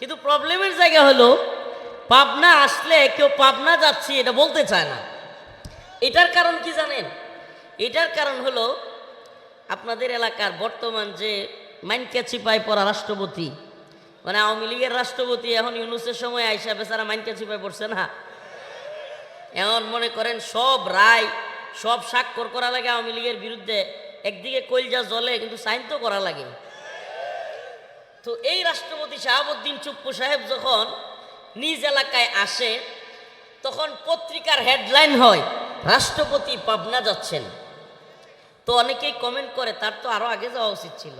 কিন্তু প্রবলেমের জায়গা হলো, পাবনা আসলে কেউ পাবনা যাচ্ছি এটা বলতে চায় না। এটার কারণ কি জানেন? এটার কারণ হলো আপনাদের এলাকার বর্তমান যে মাইনকা চিপাই পড়া রাষ্ট্রপতি মানে আওয়ামী লীগের রাষ্ট্রপতি এখন ইউনুসের সময় আইসা বেচারা মাইনকা চিপাই পড়ছে না। এমন মনে করেন সব রায়, সব স্বাক্ষর করা লাগে আওয়ামী লীগের বিরুদ্ধে। একদিকে কইলজা জ্বলে, কিন্তু সাইন তো করা লাগে। তো এই রাষ্ট্রপতি শাহাবুদ্দিন চুপ্পু সাহেব যখন নিজ এলাকায় আসে, তখন পত্রিকার হেডলাইন হয়, রাষ্ট্রপতি পাবনা যাচ্ছেন। তো অনেকেই কমেন্ট করে, তার তো আরও আগে যাওয়া উচিত ছিল।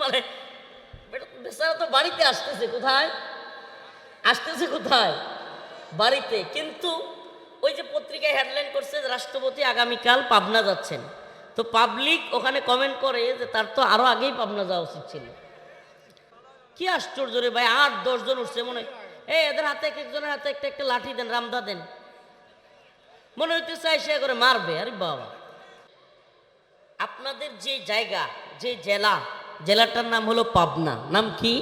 মানে বেচারা তো বাড়িতে আসতেছে কোথায়? আসতেছে কোথায়? বাড়িতে। কিন্তু ওই যে পত্রিকায় হেডলাইন করছে রাষ্ট্রপতি আগামীকাল পাবনা যাচ্ছেন। তো পাবলিক ওখানে কমেন্ট করে যে তার তো আরও আগেই পাবনা যাওয়া উচিত ছিল। কি আশ্চর্য রে ভাই, আট দশজন উঠছে, মনে হয় এই এদের হাতে এক একজনের হাতে একটা একটা লাঠি দেন, রামদা দেন। মনে হইতে চাই সে করে মারবে, আরে বাবা। আপনাদের যে জায়গা, যে জেলা, জেলাটার নাম হলো পাবনা, নাম কি?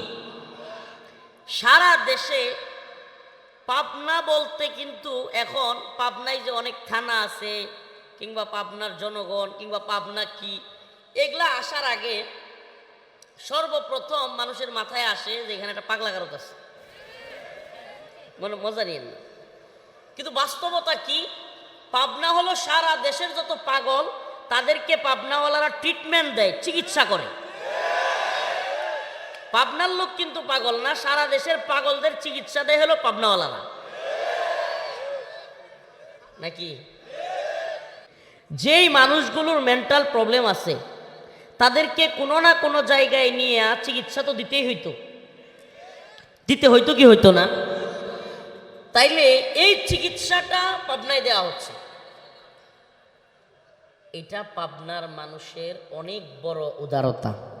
সারা দেশে পাবনা বলতে কিন্তু এখন পাবনায় যে অনেক থানা আছে, কিংবা পাবনার জনগণ, কিংবা পাবনা কি, এগুলা আসার আগে সর্বপ্রথম মানুষের মাথায় আসে যে এখানে একটা পাগলা গারত আছে। মনে মজা নিয়েন না। কিন্তু বাস্তবতা কি? পাবনা হলো সারা দেশের যত পাগল, তাদেরকে পাবনাওয়ালারা ট্রিটমেন্ট দেয়, চিকিৎসা করে। পাবনার লোক কিন্তু পাগল না, সারা দেশের পাগলদের চিকিৎসা দেয় হলো পাবনাওয়ালারা। নাকি? যেই মানুষগুলোর মেন্টাল প্রবলেম আছে, তাদেরকে কোনো না কোনো জায়গায় নিয়ে চিকিৎসা তো দিতেই হইতো। দিতে হইতো কি হইতো না? তাইলে এই চিকিৎসাটা পাবনায় দেওয়া হচ্ছে। এটা পাবনার মানুষের অনেক বড় উদারতা।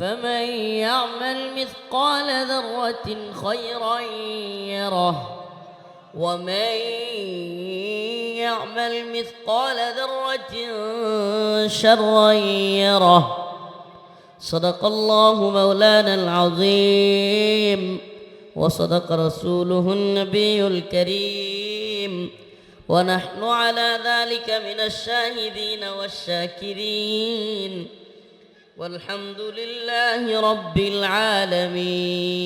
فمن يعمل مثقال ذرة خيرا يره. ومن يعمل مثقال ذرة شرا يره. صدق الله مولانا العظيم. وصدق رسوله النبي الكريم. ونحن على ذلك من الشاهدين والشاكرين. والحمد لله رب العالمين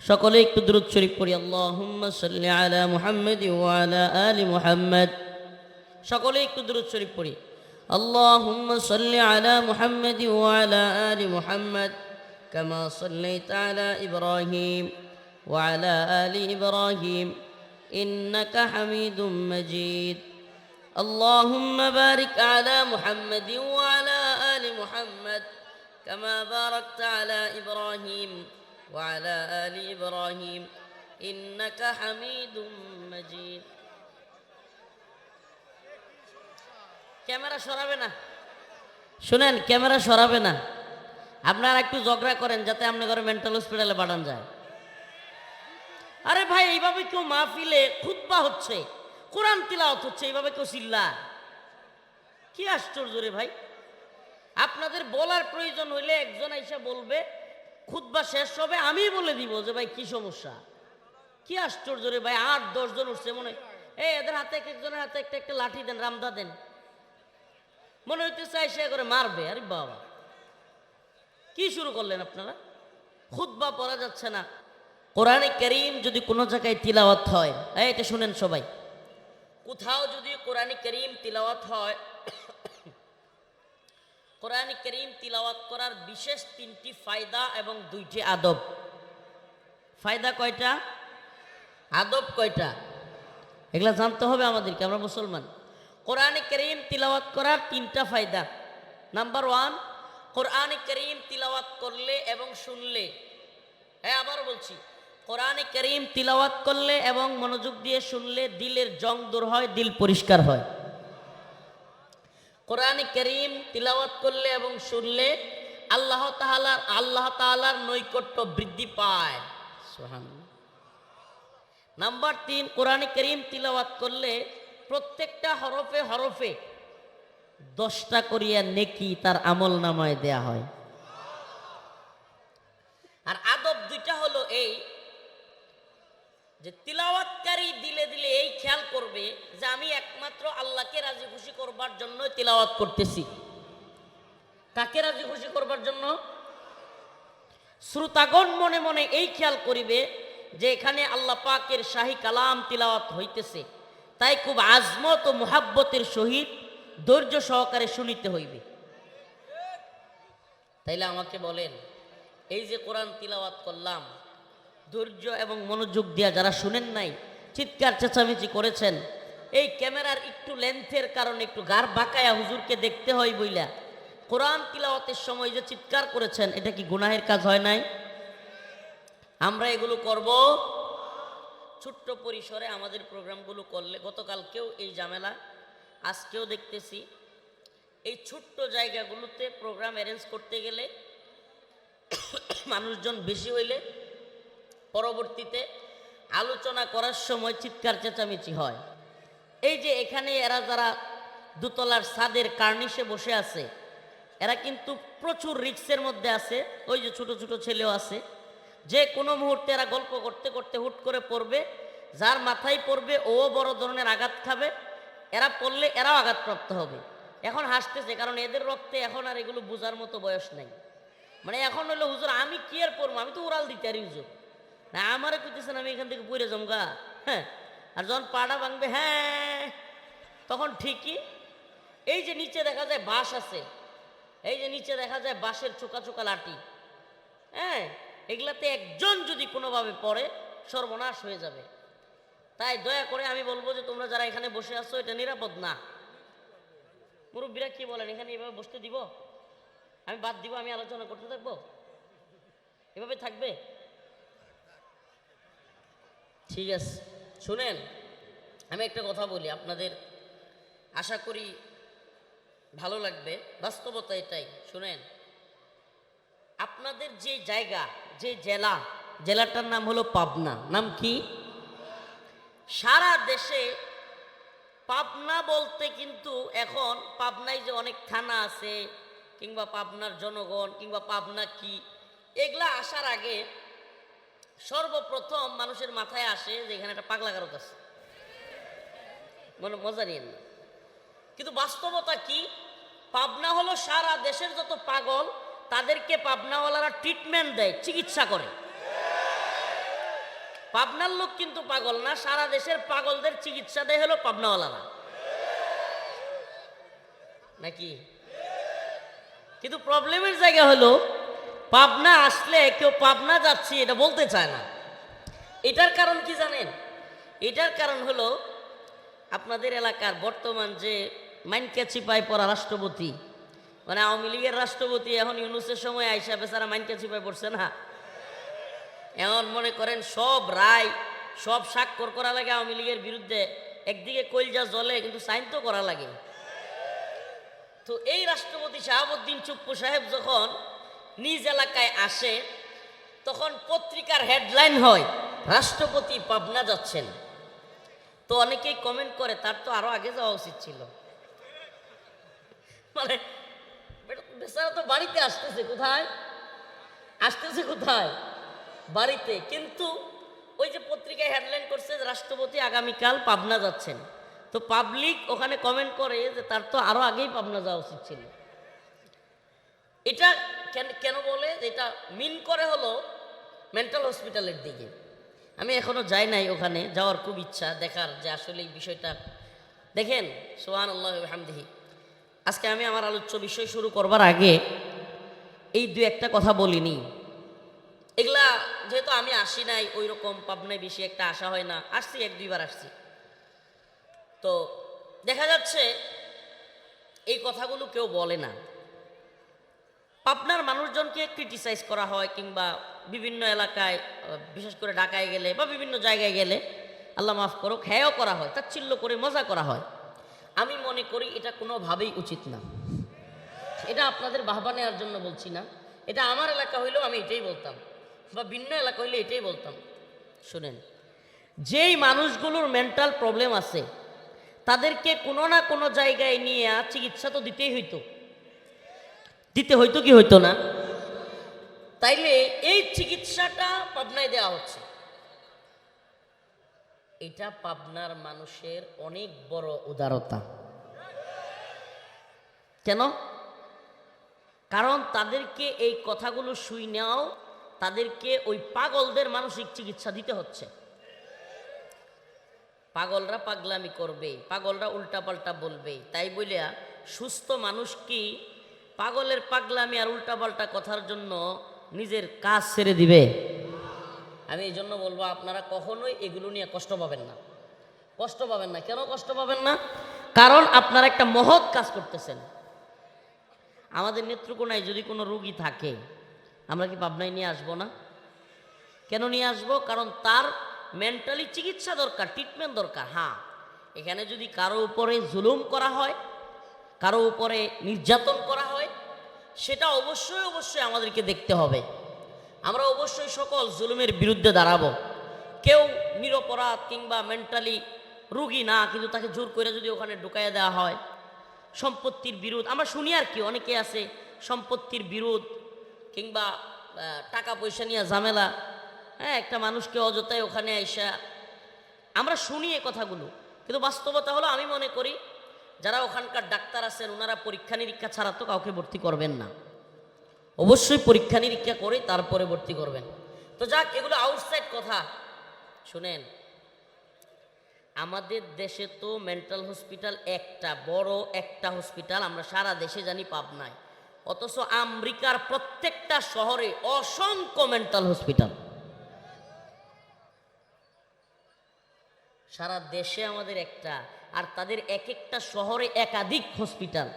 সকলে একটু দ্রুত শরীফ পড়ি আল্লাহুম্মা সাল্লি আলা মুহাম্মাদ ওয়া আলা আলি মুহাম্মাদ সকলে একটু দ্রুত শরীফ পড়ি আল্লাহুম্মা সাল্লি আলা মুহাম্মাদ ওয়া আলা আলি মুহাম্মাদ কামা সাল্লাইতা আলা ইব্রাহিম ওয়া আলা আলি ইব্রাহিম ইন্নাকা হামিদুম মাজিদ اللهم بارك على محمد وعلى آل محمد كما باركت على إبراهيم وعلى آل إبراهيم إنك حميد مجيد ক্যামেরা সরাবে না শুনেন ক্যামেরা সরাবে না আপনারা একটু ঝগড়া করেন যাতে আপনার ঘরে মেন্টাল হসপিটালে পাঠান যায় আরে ভাই এইভাবে কেউ মাহফিলে খুতবা হচ্ছে কোরআন তিলাওয়াত হচ্ছে এইভাবে কেউ চিল্লা কি আশ্চর্য রে ভাই আপনাদের বলার প্রয়োজন হইলে একজন আইসা বলবে, খুতবা শেষ হবে, আমি বলে দিব যে, ভাই, কি সমস্যা? কি আশ্চর্য রে ভাই, আট দশজন উঠছে, মনে এই, এদের হাতে এক একজনের হাতে একটা একটা লাঠি দেন, রামদা দেন। মনে হইতে চাই সে করে মারবে, আরে বাবা। কি শুরু করলেন আপনারা? খুতবা পড়া যাচ্ছে না। কোরআনে করিম যদি কোনো জায়গায় তিলাওয়াত হয় এটা শুনেন সবাই। কোথাও যদি কোরআনে করিম তিলাওয়াত হয় কোরআনে করিম তিলাওয়াত করার বিশেষ তিনটি ফায়দা এবং দুইটি আদব। ফায়দা কয়টা? আদব কয়টা? এগুলা জানতে হবে আমাদেরকে, আমরা মুসলমান। কোরআনে করিম তিলাওয়াত করার তিনটা ফায়দা। নাম্বার ওয়ান, কোরআন করিম তিলাওয়াত করলে এবং শুনলে। হ্যাঁ আবার বলছি, কোরআনে করিম তিলাওয়াত করলে এবং মনোযোগ দিয়ে শুনলে দিলের জং দূর হয়, দিল পরিষ্কার হয়। কোরআনে করিম তিলাওয়াত করলে এবং শুনলে আল্লাহ তাহালার আল্লাহ তাআলার নৈকট্য বৃদ্ধি পায়। নাম্বার তিন কোরআনে করিম তিলাওয়াত করলে প্রত্যেকটা হরফে হরফে দশটা করিয়া নেকি তার আমল নামায় দেয়া হয়। আর আদব দুইটা হলো এই যে তিলাওয়াতকারী দিলে দিলে এই খেয়াল করবে যে আমি একমাত্র আল্লাহকে রাজি খুশি করবার জন্য তিলাওয়াত করতেছি। কাকে রাজি খুশি করবার জন্য? শ্রোতাগণ মনে মনে এই খেয়াল করিবে যে এখানে আল্লাহ পাকের শাহী কালাম তিলাওয়াত হইতেছে। তাই খুব আজমত ও মোহাব্বতের সহিত ধৈর্য সহকারে শুনিতে হইবে। তাইলে আমাকে বলেন, এই যে কোরআন তিলাওয়াত করলাম ধৈর্য এবং মনোযোগ দিয়া যারা শুনেন নাই, চিৎকার চেঁচামেচি করেছেন, এই ক্যামেরার একটু লেন্থের কারণে একটু গার বাঁকায়া হুজুরকে দেখতে হয় বইলা, কোরআন তিলাওয়াতের সময় যে চিৎকার করেছেন, এটা কি গুনাহের কাজ হয় নাই? আমরা এগুলো করব ছোট্ট পরিসরে, আমাদের প্রোগ্রামগুলো করলে, গতকালকেও এই ঝামেলা, আজকেও দেখতেছি, এই ছোট্ট জায়গাগুলোতে প্রোগ্রাম অ্যারেঞ্জ করতে গেলে মানুষজন বেশি হইলে পরবর্তীতে আলোচনা করার সময় চিৎকার চেঁচামেচি হয়। এই যে এখানে এরা যারা দুতলার ছাদের কার্নিশে বসে আছে, এরা কিন্তু প্রচুর রিক্সের মধ্যে আছে, ওই যে ছোট ছোট ছেলেও আছে। যে কোনো মুহূর্তে এরা গল্প করতে করতে হুট করে পড়বে, যার মাথায় পড়বে ও বড় ধরনের আঘাত খাবে, এরা পড়লে এরাও আঘাতপ্রাপ্ত হবে। এখন হাসতেছে, কারণ এদের রক্তে এখন আর এগুলো বোঝার মতো বয়স নাই। মানে এখন হলো, হুজুর, আমি কি আর পড়ব? আমি তো উড়াল দিতে আর হুজুর আমারে কইতেছেন আমি এখান থেকে পড়ে জমগা হ্যাঁ? আর যখন পাড়া ভাঙবে হ্যাঁ তখন ঠিকই। এই যে নিচে দেখা যায় বাঁশ আছে, এই যে নিচে দেখা যায় বাঁশের চোকা চোকা লাঠি হ্যাঁ? এগুলাতে একজন যদি কোনোভাবে পড়ে, সর্বনাশ হয়ে যাবে। তাই দয়া করে আমি বলব যে তোমরা যারা এখানে বসে আছো, এটা নিরাপদ না। মুরব্বীরা কি বলেন, এখানে এভাবে বসতে দিব? আমি বাদ দিব, আমি আলোচনা করতে থাকব? এভাবে থাকবে? ঠিক আছে। শুনেন, আমি একটা কথা বলি, আপনাদের আশা করি ভালো লাগবে। বাস্তবতা এটাই, শুনেন। আপনাদের যে জায়গা, যে জেলা, জেলাটার নাম হলো পাবনা। নাম কি? সারা দেশে পাবনা বলতে কিন্তু এখন পাবনায় যে অনেক থানা আছে, কিংবা পাবনার জনগণ, কিংবা পাবনা কি, এগুলা আসার আগে সর্বপ্রথম মানুষের মাথায় আসে যে এখানে একটা পাগলা কারক আছে। মনে মজা নিয়েন না। কিন্তু বাস্তবতা কি? পাবনা হলো সারা দেশের যত পাগল, তাদেরকে পাবনাওয়ালারা ট্রিটমেন্ট দেয়, চিকিৎসা করে। পাবনার লোক কিন্তু পাগল না, সারা দেশের পাগলদের চিকিৎসা দেয় হলো পাবনাওয়ালারা। নাকি? কিন্তু প্রবলেমের জায়গা হলো পাবনা আসলে কেউ পাবনা যাচ্ছি, এটা বলতে চায় না। এটার কারণ কি জানেন? এটার কারণ হলো, আপনাদের এলাকার বর্তমান যে মাইনকা চিপাই পড়া রাষ্ট্রপতি মানে আওয়ামী লীগের রাষ্ট্রপতি এখন ইউনুসের সময় আইসা বেচারা মাইনকা চিপাই পড়ছে না? এখন মনে করেন সব রায়, সব স্বাক্ষর করা লাগে আওয়ামী লীগের বিরুদ্ধে, একদিকে কইলজা জলে কিন্তু সাইন তো করা লাগে। তো এই রাষ্ট্রপতি শাহাবুদ্দিন চুপ্পু সাহেব যখন নিজ এলাকায় আসে, তখন পত্রিকার হেডলাইন হয়, রাষ্ট্রপতি পাবনা যাচ্ছেন। তো অনেকেই কমেন্ট করে, তার তো আরও আগে যাওয়া উচিত ছিল। মানে বেচারা তো বাড়িতে আসতেছে কোথায়? আসতেছে কোথায়? বাড়িতে। কিন্তু ওই যে পত্রিকায় হেডলাইন করছে রাষ্ট্রপতি আগামীকাল পাবনা যাচ্ছেন। তো পাবলিক ওখানে কমেন্ট করে যে, তার তো আরও আগেই পাবনা যাওয়া উচিত ছিল। এটা কেন কেন বলে? এটা মিন করে হলো মেন্টাল হসপিটালের দিকে। আমি এখনও যাই নাই ওখানে, যাওয়ার খুব ইচ্ছা, দেখার যে আসলে এই বিষয়টা। দেখেন সোহান আল্লাহ হামদিহি আজকে আমি আমার আলোচ্য বিষয় শুরু করবার আগে এই দু একটা কথা বলিনি। এগুলা যেহেতু আমি আসি নাই ওই রকম পাবনায় বেশি একটা আসা হয় না। আসছি, এক দুইবার আসছি। তো দেখা যাচ্ছে, এই কথাগুলো কেউ বলে না। পাবনার মানুষজনকে ক্রিটিসাইজ করা হয় কিংবা বিভিন্ন এলাকায় বিশেষ করে ঢাকায় গেলে বা বিভিন্ন জায়গায় গেলে আল্লাহ মাফ করুক, হ্যাঁও করা হয়, তাচ্ছিল্য করে মজা করা হয়। আমি মনে করি এটা কোনোভাবেই উচিত না। এটা আপনাদের বাহবা নেওয়ার জন্য বলছি না। এটা আমার এলাকা হইলেও আমি এটাই বলতাম বা ভিন্ন এলাকা হইলে এটাই বলতাম। শুনেন, যেই মানুষগুলোর মেন্টাল প্রবলেম আছে, তাদেরকে কোনো না কোনো জায়গায় নিয়ে চিকিৎসা তো দিতেই হইতো। দিতে হইতো কি হইতো না? তাইলে এই চিকিৎসাটা পাবনায় দেওয়া হচ্ছে। এটা পাবনার মানুষের অনেক বড় উদারতা। কেন? কারণ তাদেরকে এই কথাগুলো শুই নেওয়াও তাদেরকে ওই পাগলদের মানসিক চিকিৎসা দিতে হচ্ছে। পাগলরা পাগলামি করবে, পাগলরা উল্টাপাল্টা বলবে। তাই বলিয়া সুস্থ মানুষ কি পাগলের পাগলামি আর উল্টাপাল্টা কথার জন্য নিজের কাজ ছেড়ে দিবে। আমি এই জন্য বলব, আপনারা কখনোই এগুলো নিয়ে কষ্ট পাবেন না। কষ্ট পাবেন না। কেন কষ্ট পাবেন না? কারণ আপনারা একটা মহৎ কাজ করতেছেন। আমাদের নেত্রকোনায় যদি কোনো রুগী থাকে, আমরা কি পাবনায় নিয়ে আসব না? কেন নিয়ে আসব? কারণ তার মেন্টালি চিকিৎসা দরকার ট্রিটমেন্ট দরকার। হ্যাঁ এখানে যদি কারও উপরে জুলুম করা হয়, কারও উপরে নির্যাতন করা হয় সেটা অবশ্যই অবশ্যই আমাদেরকে দেখতে হবে। আমরা অবশ্যই সকল জুলুমের বিরুদ্ধে দাঁড়াবো। কেউ নিরপরাধ কিংবা মেন্টালি রুগী না, কিন্তু তাকে জোর করে যদি ওখানে ঢুকাইয়া দেওয়া হয়, সম্পত্তির বিরোধ। আমরা শুনি আর কি, অনেকে আছে সম্পত্তির বিরোধ কিংবা টাকা পয়সা নিয়ে ঝামেলা। হ্যাঁ একটা মানুষকে অযথায় ওখানে আইসা। আমরা শুনি এ কথাগুলো, কিন্তু বাস্তবতা হলো আমি মনে করি যারা ওখানকার ডাক্তার আছেন, ওনারা পরীক্ষা নিরীক্ষা ছাড়া তো কাউকে ভর্তি করবেন না। অবশ্যই পরীক্ষা নিরীক্ষা করে তারপরে ভর্তি করবেন। তো যাক, এগুলো আউটসাইড কথা। শুনেন, আমাদের দেশে তো মেন্টাল হসপিটাল একটা, বড় একটা হসপিটাল আমরা সারা দেশে জানি পাবনায়। অথচ আমেরিকার প্রত্যেকটা শহরে অসংখ্য মেন্টাল হসপিটাল সারা দেশে আমাদের একটা, আর তাদের এক একটা শহরে একাধিক হসপিটাল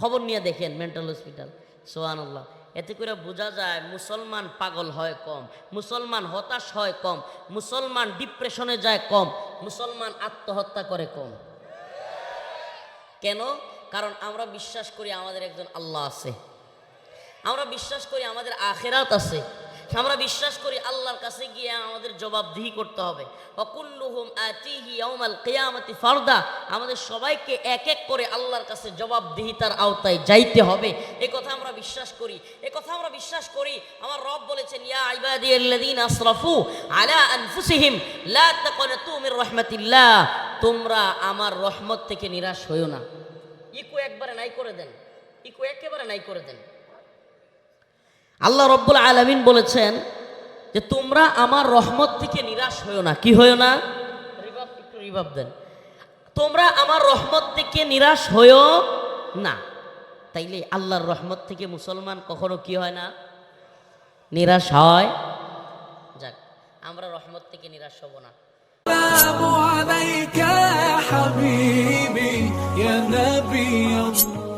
খবর নিয়ে দেখেন মেন্টাল হসপিটাল সোহান আল্লাহ এতে করে বোঝা যায় মুসলমান পাগল হয় কম, মুসলমান হতাশ হয় কম, মুসলমান ডিপ্রেশনে যায় কম, মুসলমান আত্মহত্যা করে কম। কেন? কারণ আমরা বিশ্বাস করি আমাদের একজন আল্লাহ আছে। আমরা বিশ্বাস করি আমাদের আখেরাত আছে। আমরা বিশ্বাস করি আল্লাহর কাছে গিয়ে আমাদের জবাবদিহি করতে হবে। ফারদা। আমাদের সবাইকে এক এক করে আল্লাহর কাছে জবাবদিহিতার আওতায় যাইতে হবে। এ কথা আমরা বিশ্বাস করি। এ কথা আমরা বিশ্বাস করি। আমার রব বলেছেন, ইয়া লা তোমরা আমার রহমত থেকে নিরাশ হইও না। ইকো একবারে নাই করে দেন। ইকো একেবারে নাই করে দেন। আল্লাহ রব্বুল আলমিন বলেছেন যে তোমরা আমার রহমত থেকে নিরাশ হইও না কি হইও না রিভাব একটু রিভাব দেন তোমরা আমার রহমত থেকে নিরাশ হইও না তাইলে আল্লাহর রহমত থেকে মুসলমান কখনো কি হয় না নিরাশ হয় যাক আমরা রহমত থেকে নিরাশ হব না السلام عليك يا حبيبي يا نبي الله